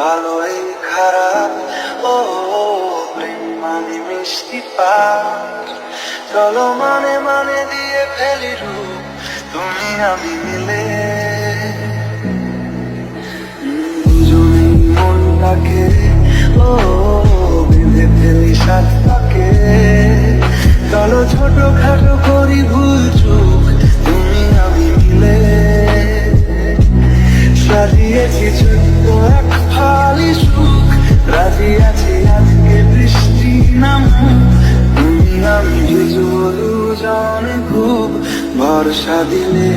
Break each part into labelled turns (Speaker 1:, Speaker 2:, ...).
Speaker 1: ভালোই খারাপ, ও প্রেম মানে মিষ্টি পাপ চলো মানে মানে দিয়ে ফেলি রূপ, তুমি আমি মিলে। দুজনেই মনটাকে, ও বর্ষা দিলে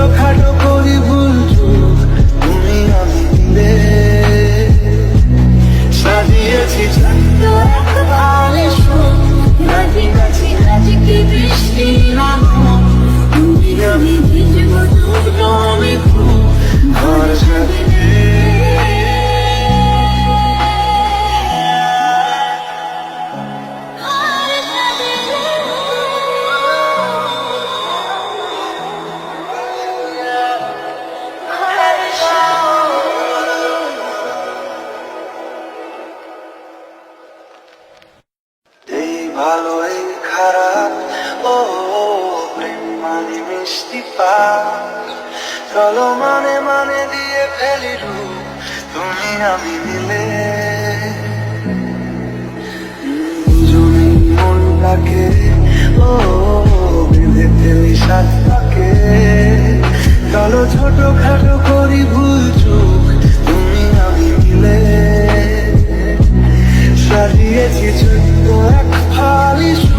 Speaker 1: ছোটখাটো করি তুমি আমি মিলে সাজিয়েছি ছোট্ট ভালোই খারাপ, ও প্রেম মানে মিষ্টি চলো মানে মানে দিয়ে ফেলি তুমি আমি মিলে। জমি মনটাকে ও বেঁধে ফেলি সাতটাকে। চলো ছোট খাটো করি ভুল চুপ তুমি আমি মিলে। সাজিয়েছি Charlie's